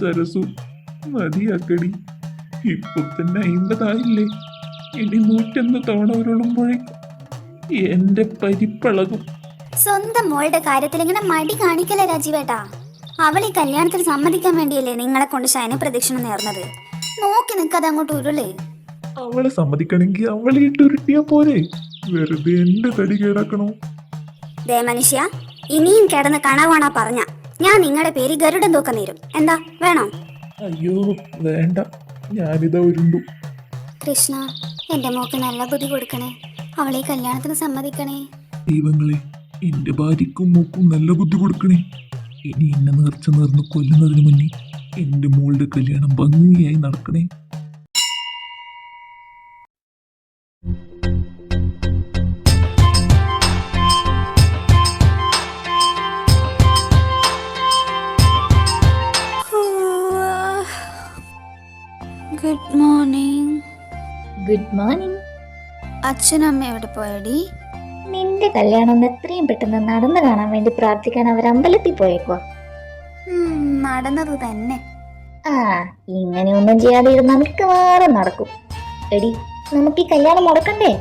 സരസു മതിയാക്കടി. ഇപ്പൊ തന്നെ അയിമ്പതായില്ലേ? ഇനി നൂറ്റൊന്ന് തവണ ഉരുളുമ്പോഴേക്കും എന്റെ പരിപ്പളകും. സ്വന്തം മോളുടെ കാര്യത്തിൽ ഇങ്ങനെ മടി കാണിക്കല്ലേ രാജീവേട്ടാ? അവൾ ഈ കല്യാണത്തിന് സമ്മതിക്കാൻ വേണ്ടിയല്ലേ നിങ്ങളെ കൊണ്ട് ശയന പ്രദക്ഷിണം നേർന്നത്? നോക്കി നിൽക്കാതെ അങ്ങോട്ട് ഉരുളേ. അവളെ സമ്മതിക്കണമെങ്കിൽ അവളെ ഇട്ട് ഉരുട്ടിയാ പോരെ. വെറുതെ എന്റെ തടി കേടാക്കണോ? ദേ മനുഷ്യ ഇനിയും കിടന്ന് കണവാണാ പറഞ്ഞ. ഞാൻ നിങ്ങളുടെ പേര് ഗരുഡൻ തൂക്കം നേരും. എന്താ വേണോ? അയ്യോ വേണ്ട. ഞാനിതാ ഉരുണ്ടു. കൃഷ്ണ എന്റെ മോക്ക് നല്ല ബുദ്ധി കൊടുക്കണേ. അവളെ കല്യാണത്തിന് സമ്മതിക്കണേ. ദൈവങ്ങളെ എന്റെ ഭാര്യക്കും മോക്കും നല്ല ബുദ്ധി കൊടുക്കണേ. ഇനി എന്നെ നേർച്ച നേർന്ന് കൊല്ലുന്നതിന് മുന്നേ എന്റെ മോളുടെ കല്യാണം ഭംഗിയായി നടക്കണേ. ഗുഡ് മോർണിംഗ് ഗുഡ് മോർണിംഗ് അച്ഛനമ്മ എവിടെ പോയടി? നിന്റെ കല്യാണം ഒന്ന് എത്രയും പെട്ടെന്ന് നടന്നു കാണാൻ വേണ്ടി പ്രാർത്ഥിക്കാൻ അവർ അമ്പലത്തിൽ പോയേക്കോ നടന്നത് തന്നെ. ആ ഇങ്ങനെയൊന്നും ചെയ്യാതെ ഇരുന്നാൽ മിക്കവാറും നടക്കും. എടി നമുക്ക് ഈ കല്യാണം മുടക്കണ്ടേ?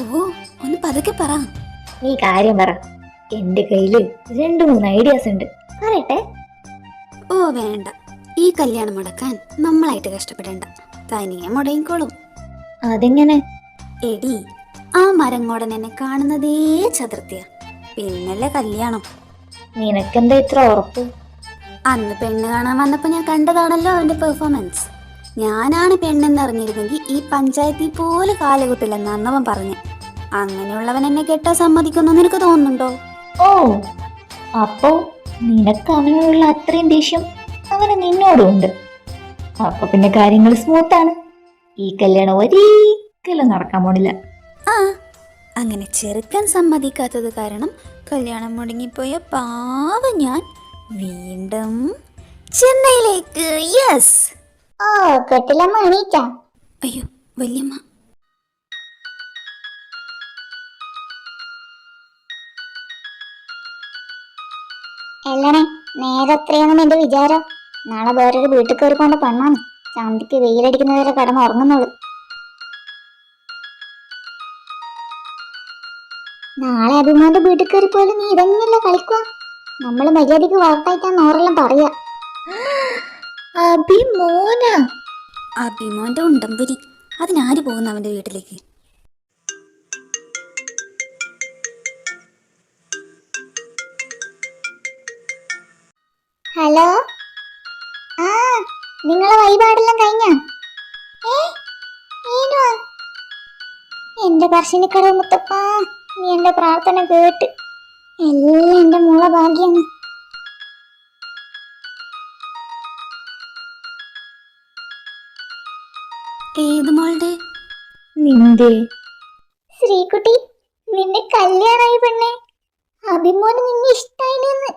ഓ ഒന്ന് പതുക്കെ പറ. നീ കാര്യം പറ. എന്റെ കയ്യിൽ രണ്ടു മൂന്ന് ഐഡിയാസ് ഉണ്ട്. പറയട്ടെ? ഓ വേണ്ട. ഈ കല്യാണം മുടക്കാൻ നമ്മളായിട്ട് കഷ്ടപ്പെടേണ്ട. തനിയെ മുടങ്ങിക്കോളും. അതെങ്ങനെ? എടി ആ മരങ്ങോടൻ എന്നെ കാണുന്നതേ ചതുർത്ഥിയ. പിന്നല്ലേ കല്യാണം. നിനക്കെന്താ ഇത്ര ഉറപ്പ്? അന്ന് പെണ്ണ് കാണാൻ വന്നപ്പോ ഞാൻ കണ്ടതാണല്ലോ അവന്റെ പെർഫോമൻസ്. ഞാനാണ് പെണ്ണെന്ന് അറിഞ്ഞിരുന്നെങ്കിൽ ഈ പഞ്ചായത്തിൽ പോലെ കാലുകുത്തില്ലെന്ന് അന്നവൻ പറഞ്ഞു. അങ്ങനെയുള്ളവൻ എന്നെ കെട്ടാൻ സമ്മതിക്കുന്നു നിനക്ക് തോന്നുന്നുണ്ടോ? ഓ അപ്പോ നിനക്ക് അവനോടുള്ള അത്രയും ദേഷ്യം അവന് നിന്നോടുണ്ട്. അപ്പൊ പിന്നെ കാര്യങ്ങൾ സ്മൂത്താണ് ഈ കല്യാണം ഒരിക്കലും നടക്കാൻ പോണില്ല. ആ അങ്ങനെ ചെറുക്കാൻ സമ്മതിക്കാത്തത് കാരണം കല്യാണം മുടങ്ങിപ്പോയ പാവ ഞാൻ വീണ്ടും ചെന്നൈയിലേക്ക്. യെസ് ഓ കെട്ടിലമ്മ എണീറ്റാ അയ്യോ വല്യമ്മ. എല്ലണേ നേരത്രയാണെന്ന് എന്റെ വിചാരം നാളെ വേറൊരു വീട്ടിൽ കയറി കൊണ്ട് പെണ്ണാണ് ചാന്തിക്ക് വെയിലടിക്കുന്നവരെ കടന്ന് ഉറങ്ങുന്നുള്ളു. നാളെ അഭിമാന്റെ വീട്ടിൽ കയറി പോയാലും നീ ഇതന്നെയല്ല കളിക്കുക? നമ്മൾ മര്യാദയ്ക്ക് വളർത്തായിട്ടാ നോറെല്ലാം പറയാ അഭിമോന. അഭിമോന്റെ ഉണ്ടംപുരി അതിനാര് പോകുന്ന അവന്റെ വീട്ടിലേക്ക്? ഹലോ? നിങ്ങളെ വഴിപാടെല്ലാം കഴിഞ്ഞ? എന്റെ പറശ്ശിനിക്കട മുത്തപ്പ നീ എന്റെ പ്രാർത്ഥന കേട്ട് എല്ലാം എന്റെ മോളെ ഭാഗ്യാണ്. ഏത് മോളുടെ? നിന്റെ. ശ്രീകുട്ടി നിന്റെ കല്യാണായി പെണ്ണേ. അഭിമോന് നിന്നെ ഇഷ്ടായില്ലെന്ന്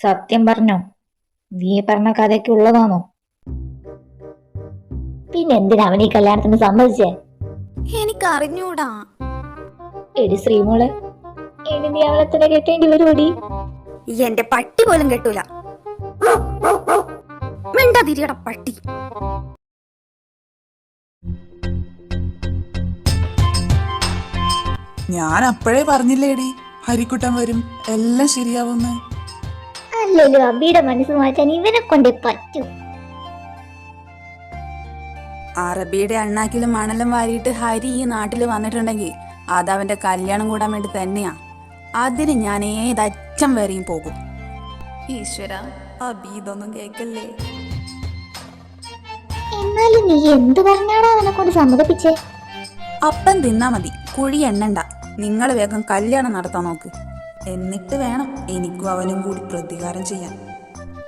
സത്യം പറഞ്ഞോ നീ പറഞ്ഞ കഥയ്ക്ക് ഉള്ളതാണോ പിന്നെ എന്തിനാ അവൻ ഈ കല്യാണത്തിന് സമ്മതിച്ചേ എനിക്ക് അറിഞ്ഞൂടാ എടി ശ്രീമോൾ ഇനി നീ അവളെ തന്നെ കെട്ടേണ്ടി വരുമോടി എന്റെ പട്ടി പോലും കെട്ടൂല. മിണ്ടാതിരിയട പട്ടി. ഞാൻ അപ്പോഴേ പറഞ്ഞില്ലേടി ഹരിക്കുട്ടൻ വരും എല്ലാം ശരിയാവുന്ന് അല്ലല്ലോ അബിയുടെ മനസ്സ് മാറ്റാൻ ഇവനെ കൊണ്ടേ പറ്റൂ. അറബിയുടെ അണ്ണാക്കിലും മണലും വാരിയിട്ട് ഹരി ഈ നാട്ടിൽ വന്നിട്ടുണ്ടെങ്കിൽ അത് അവന്റെ കല്യാണം കൂടാൻ വേണ്ടി തന്നെയാ. അതിന് ഞാൻ ഏതറ്റം വരെയും പോകും. ഈശ്വര ആ ഇതൊന്നും കേക്കല്ലേ? എന്നാലും നീ എന്ത് പറഞ്ഞാടാ അവനെ കൊണ്ട് സമ്മതിപ്പിച്ചേ? അപ്പം തിന്നാ മതി. കുഴി എണ്ണണ്ട. നിങ്ങൾ വേഗം കല്യാണം നടത്താൻ നോക്ക്. എന്നിട്ട് വേണം എനിക്കും അവനും കൂടി പ്രതികാരം ചെയ്യാൻ.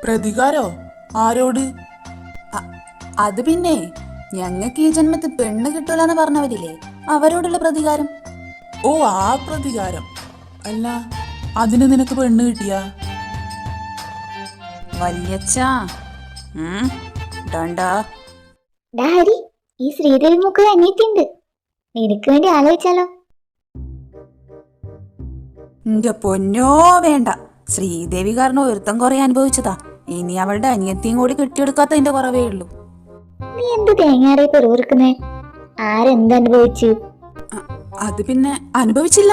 പ്രതികാരോ? ആരോട്? അത് പിന്നെ ഞങ്ങൾക്ക് ഈ ജന്മത്തിൽ പെണ്ണ് കിട്ടൂലെന്ന് പറഞ്ഞവരില്ലേ? അവരോടുള്ള പ്രതികാരം. ഓ ആ പ്രതികാരം. അല്ല അതിന് നിനക്ക് പെണ്ണ് കിട്ടിയ? വല്യച്ഛ. ഡണ്ടാ ഡാ ഹരി ഈ ശ്രീദേവി മുക്ക് അനിയത്തിണ്ട് നിനക്ക് വേണ്ടി ആലോചിച്ചാലോ? എന്റെ പൊന്നോ വേണ്ട. ശ്രീദേവി കാരണം ഒരുത്തം കുറെ അനുഭവിച്ചതാ. ഇനി അവളുടെ അനിയത്തിയും കൂടി കെട്ടിയെടുക്കാത്തതിന്റെ കുറവേ ഉള്ളൂ. നീ എന്ത് തേങ്ങാറിയ പെറുവിറുക്കുന്നേ ആരെന്തനുഭവിച്ചു അത് പിന്നെ അനുഭവിച്ചില്ല.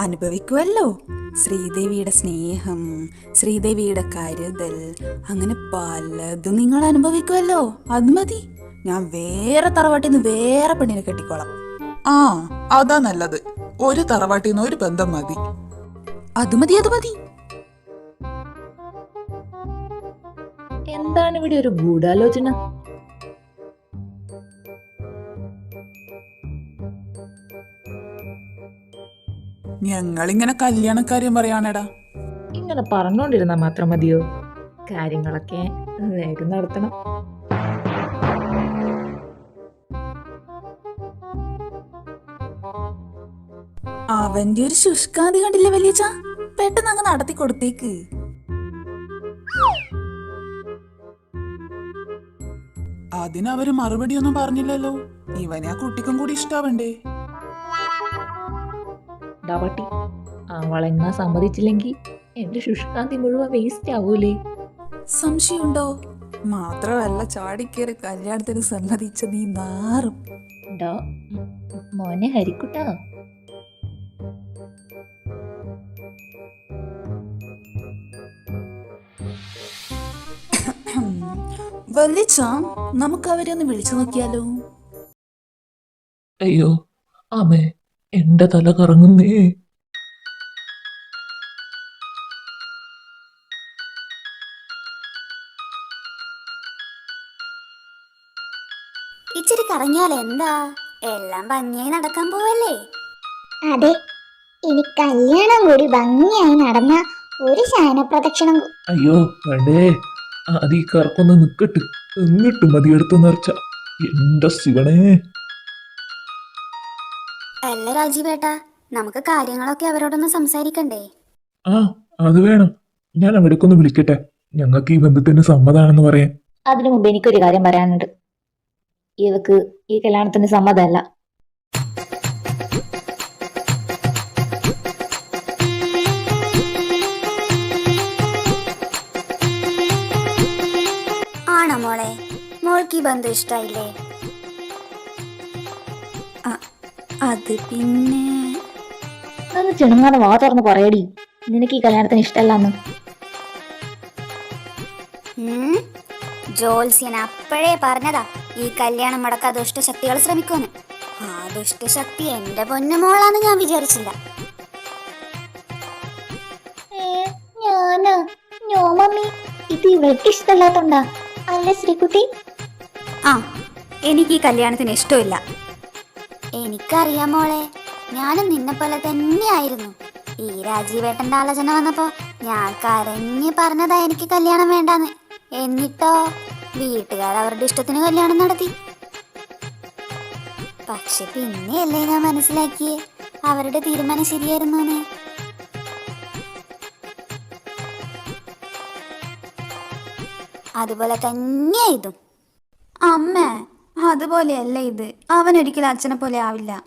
അനുഭവിക്കുമല്ലോ ശ്രീദേവിയുടെ സ്നേഹം ശ്രീദേവിയുടെ കരുതൽ അങ്ങനെ പലതും നിങ്ങൾ അനുഭവിക്കുമല്ലോ അത് മതി. ഞാൻ വേറെ തറവാട്ടിൽ നിന്ന് വേറെ പെണ്ണിനെ കെട്ടിക്കോളാം. ആ അതാ നല്ലത്. ഒരു തറവാട്ടിൽ നിന്ന് ഒരു ബന്ധം മതി. അത് മതി അത് മതി. എന്താണ് ഇവിടെ ഒരു ഗൂഢാലോചന? ഞങ്ങളിങ്ങനെ കല്യാണക്കാര്യം പറയാണേടാ. ഇങ്ങനെ പറഞ്ഞോണ്ടിരുന്ന മാത്രം മതിയോ? കാര്യങ്ങളൊക്കെ വേഗം നടത്തണം. അവന്റെ ഒരു ശുഷ്കാന്തി കണ്ടില്ലേ വലിയച്ച? പെട്ടെന്ന് അങ്ങ് നടത്തി കൊടുത്തേക്ക്. അതിനവര് മറുപടി ഒന്നും പറഞ്ഞില്ലല്ലോ. ഇവനെ ആ കുട്ടിക്കും കൂടി ഇഷ്ടാവണ്ടേ? ഡാവട്ടി അവളെങ്ങാ സമ്മതിച്ചില്ലെങ്കിൽ എന്റെ ശുഷ്കാന്തി മുഴുവൻ വേസ്റ്റ് ആവൂലേ? സംശയമുണ്ടോ? മാത്രമല്ല ചാടിക്കേറി കല്യാണത്തിന് സമ്മതിച്ച നീ നാറും. മോനെ ഹരിക്കുട്ടാ. വലിച്ച നമുക്ക് അവരെ ഒന്ന് വിളിച്ചു നോക്കിയാലോ? അയ്യോ ആമേ എന്റെ തല കറങ്ങുന്നേ. ഇച്ചിരി കറങ്ങിയാൽ എന്താ? എല്ലാം ഭംഗിയായി നടക്കാൻ പോവല്ലേ? അതെ ഇനി കല്യാണം കൂടി ഭംഗിയായി നടന്ന ഒരു ശയന പ്രദക്ഷിണം അയ്യോ വേണ്ടേ. അത് ഈ കറക്കൊന്ന് നിക്കട്ട് എന്നിട്ട് മതി എടുത്ത് നിറച്ച. എന്റെ ശിവണേ അല്ല രാജീവേട്ടാ? നമുക്ക് കാര്യങ്ങളൊക്കെ അവരോടൊന്ന് സംസാരിക്കണ്ടേ? ആ അത് വേണം. ഞാൻ അവിടേക്കൊന്ന് വിളിക്കട്ടെ. ഞങ്ങൾക്ക് ഈ ബന്ധത്തിന് സമ്മതാണെന്ന് പറയാൻ. അതിനു മുമ്പ് എനിക്കൊരു കാര്യം പറയാനുണ്ട്. ഇവക്ക് ഈ കല്യാണത്തിന് സമ്മതമല്ല. ആണോ മോളെ? മോൾക്ക് ഈ ബന്ധം ഇഷ്ടായില്ലേ? അത് പിന്നെ അത് ചിണുങ്ങാതെ വാ തുറന്ന് പറയടി. നിനക്ക് ഈ കല്യാണത്തിന് ഇഷ്ടമല്ലെന്ന്. ജോത്സ്യൻ അപ്പോഴേ പറഞ്ഞതാ ഈ കല്യാണം മുടക്കാൻ ദുഷ്ടശക്തികൾ ശ്രമിക്കുമെന്ന്. ആ ദുഷ്ടശക്തി എന്റെ പൊന്നുമോളാന്ന് ഞാൻ വിചാരിച്ചില്ല. ഞാനാ? No mummy. ഇത് ഇവൾക്ക് ഇഷ്ടമല്ലാത്തോണ്ടാ. അല്ലേ ശ്രീകുട്ടി? ആ എനിക്ക് ഈ കല്യാണത്തിന് ഇഷ്ടമില്ല. എനിക്കറിയാം മോളെ. ഞാനും നിന്നെ പോലെ തന്നെയായിരുന്നു. ഈ രാജീവേട്ടന്റെ ആലോചന വന്നപ്പോ ഞാൻ കരഞ്ഞു പറഞ്ഞതാ എനിക്ക് കല്യാണം വേണ്ടാന്ന്. എന്നിട്ടോ വീട്ടുകാർ അവരുടെ ഇഷ്ടത്തിന് കല്യാണം നടത്തി. പക്ഷെ പിന്നെയല്ലേ ഞാൻ മനസ്സിലാക്കിയേ? അവരുടെ തീരുമാനം ശരിയായിരുന്നു അതുപോലെ തന്നെയായതും അമ്മ അതുപോലെയല്ല ഇത്. അവൻ ഒരിക്കലും അച്ഛനെ പോലെ ആവില്ല.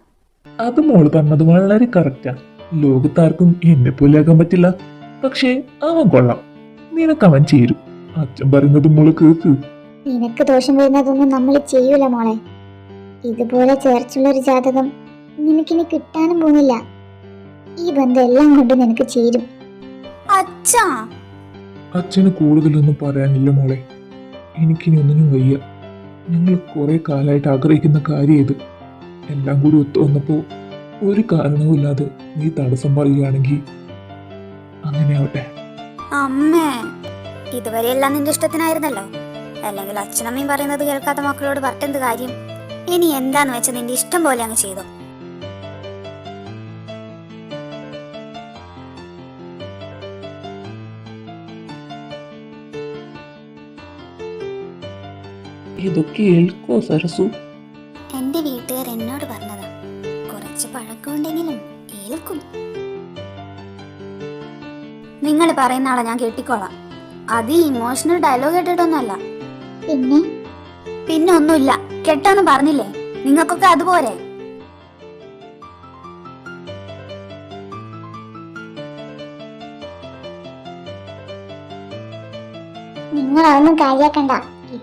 അത് മോൾ പറഞ്ഞത് വളരെ കറക്റ്റാ ലോകത്താർക്കും എന്നെ പോലെ ആകാൻ പറ്റില്ല. പക്ഷേ അവൻ കൊള്ളാം. നിനക്ക് അവൻ ചേരും. അച്ഛൻ പറയുന്നത് മോൾ കേക്ക്. നിനക്ക് ദോഷം വരുന്നതൊന്നും നമ്മൾ ചെയ്യൂല മോളെ. ഇതുപോലെ ചേർച്ചുള്ള ഒരു ജാതകം നിനക്കിനി കിട്ടാനും പോകുന്നില്ല. ഈ ബന്ധം എല്ലാം കൊണ്ട് നിനക്ക് ചേരും. അച്ഛാ! അച്ഛന് കൂടുതലൊന്നും പറയാനില്ല മോളെ. എനിക്കിനി ഒന്നിനും വയ്യ. ഞങ്ങൾ കുറേ കാലമായിട്ട് ആഗ്രഹിക്കുന്ന കാര്യം ഇത്. എല്ലാം കൂടി ഒത്തു വന്നപ്പോൾ ഒരു കാരണവുമില്ലാതെ നീ തടസ്സം പറയുകയാണെങ്കിൽ അങ്ങനെ ആവട്ടെ. അമ്മേ ഇതുവരെ എല്ലാം നിന്റെ ഇഷ്ടത്തിനായിരുന്നല്ലോ. അല്ലെങ്കിൽ അച്ഛനമ്മയും പറയുന്നത് കേൾക്കാത്ത മക്കളോട് പറഞ്ഞെന്ത് കാര്യം? ഇനി എന്താന്ന് വെച്ചാൽ നിന്റെ ഇഷ്ടം പോലെ അങ്ങ് ചെയ്തോ. ഇതൊക്കെ ഏൽക്കോ സരസു? എന്റെ വീട്ടുകാർ എന്നോട് പറഞ്ഞതാ കുറച്ച് പഴക്കമുണ്ടെങ്കിലും ഏൽക്കും നിങ്ങൾ പറയുന്ന ആളെ ഞാൻ കേട്ടിക്കോളാം. അത് ഈ ഇമോഷണൽ ഡയലോഗ് കേട്ടിട്ടൊന്നുമല്ല. പിന്നെ? പിന്നെ ഒന്നുമില്ല. കെട്ടാന്ന് പറഞ്ഞില്ലേ? നിങ്ങൾക്കൊക്കെ അതുപോലെ. നിങ്ങളൊന്നും കാര്യാക്കണ്ട.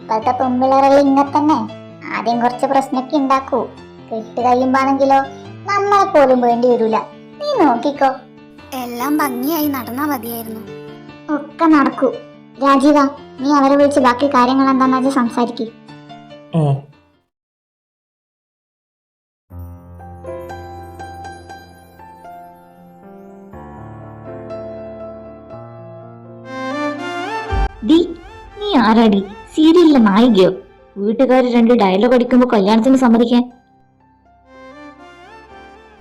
ഇപ്പോഴത്തെ പെമ്പിളറെല്ലാം ഇങ്ങനെ തന്നെ. ആദ്യം കുറച്ച് പ്രശ്നമൊക്കെ ഉണ്ടാക്കൂ. കെട്ട് കഴിയുമ്പാണെങ്കിലോ നമ്മളെ പോലും വേണ്ടി വരൂല. നീ നോക്കിക്കോ. എല്ലാം ഭംഗിയായി നടന്നാ മതിയായിരുന്നു. ഒക്കെ നടക്കൂ. രാജീവ നീ അവരെ വിളിച്ച് ബാക്കി കാര്യങ്ങൾ എന്താണെന്ന് വെച്ചാൽ സംസാരിക്കും. നീ ആരാടി സീരിയലിലെ നായികയോ? വീട്ടുകാർ രണ്ട് ഡയലോഗ് അടിക്കുമ്പോ കല്യാണത്തിന് സമ്മതിക്കാൻ.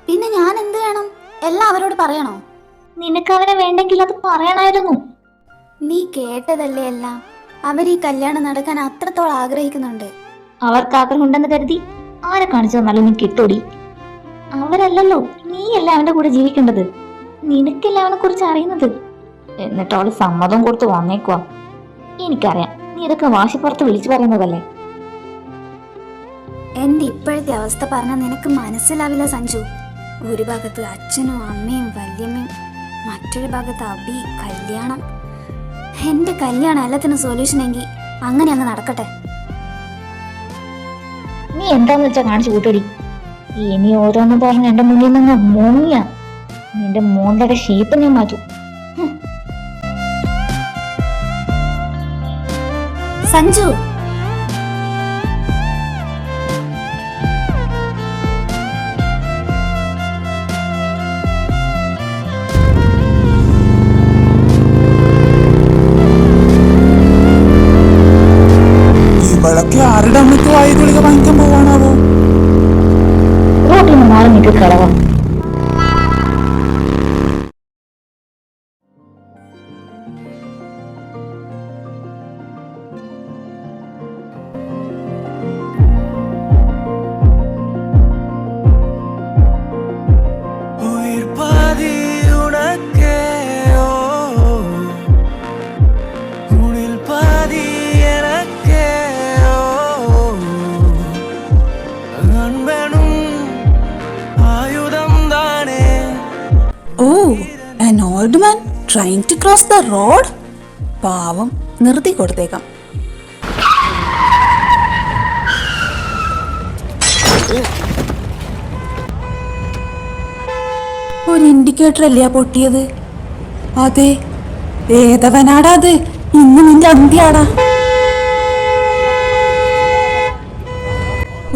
പിന്നെ ഞാൻ എന്ത് വേണം? എല്ലാം അവരോട് പറയണോ? നിനക്ക് അവനെ വേണ്ടെങ്കിൽ അത് പറയണായിരുന്നു നീ കേട്ടതല്ലേ എല്ലാം? അവർ ഈ കല്യാണം നടക്കാൻ അത്രത്തോളം ആഗ്രഹിക്കുന്നുണ്ട്. അവർക്ക് ആഗ്രഹമുണ്ടെന്ന് കരുതി ആരെ കാണിച്ചു തന്നാലും നീ കിട്ടോടി? അവരല്ലല്ലോ നീയല്ല അവന്റെ കൂടെ ജീവിക്കേണ്ടത്? നിനക്കല്ല അവനെ കുറിച്ച് അറിയുന്നത്? എന്നിട്ട് അവൾ സമ്മതം കൊടുത്ത് വന്നേക്കുവാ. എനിക്കറിയാം. നീ ഇതൊക്കെ വാശിപ്പുറത്ത് വിളിച്ചു പറയുന്നതല്ലേ? എന്റെ ഇപ്പോഴത്തെ അവസ്ഥ പറഞ്ഞാൽ നിനക്ക് മനസ്സിലാവില്ല സഞ്ജു. ഒരു ഭാഗത്ത് അച്ഛനും അമ്മയും വല്യമ്മയും മറ്റൊരു ഭാഗത്ത് അബി കല്യാണം. എന്റെ കല്യാണം എല്ലാത്തിനും സൊല്യൂഷൻ എങ്കിൽ അങ്ങനെ അങ്ങ് നടക്കട്ടെ. നീ എന്താന്ന് വെച്ചാ കാണിച്ചു കൂട്ടടി? ഇനി ഓരോന്നും പറഞ്ഞ് എന്റെ മുന്നിൽ നിന്ന് മുങ്ങിയ. നിന്റെ മോന്തയുടെ ഷേപ്പ് ഞാൻ മാറ്റും. സഞ്ജു. ഇവളൊക്കെ ആരുടെ അമ്മയ്ക്ക് വായു ഗുളിക വാങ്ങിക്കാൻ പോവാണാവോ? റോട്ടിൽ മാറി നിൽക്ക് കളവാ man to cross the road പാവം നിർത്തി കൊടുത്തേക്കാം. ഒരു ഇൻഡിക്കേറ്റർ അല്ലേ പൊട്ടിയത്? അതെ ഏതവനാടാ അത്? ഇന്ന് നിന്റെ അന്ത്യാടാ.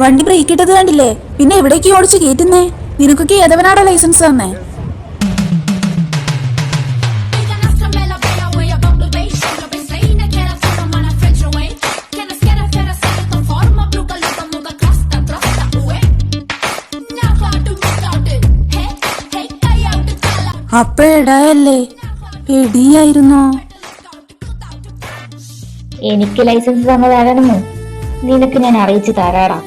വണ്ടി ബ്രേക്ക് ഇട്ടത് കണ്ടില്ലേ? പിന്നെ എവിടേക്ക് ഓടിച്ച് കയറ്റുന്നേ? നിനക്കൊക്കെ ഏതവനാടാ ലൈസൻസ് തന്നേ? അപ്പോഴല്ലേ എടിയായിരുന്നോ എനിക്ക് ലൈസൻസ് തന്നതാണെന്ന് നിനക്ക് ഞാൻ അറിയിച്ചു തരാടാ.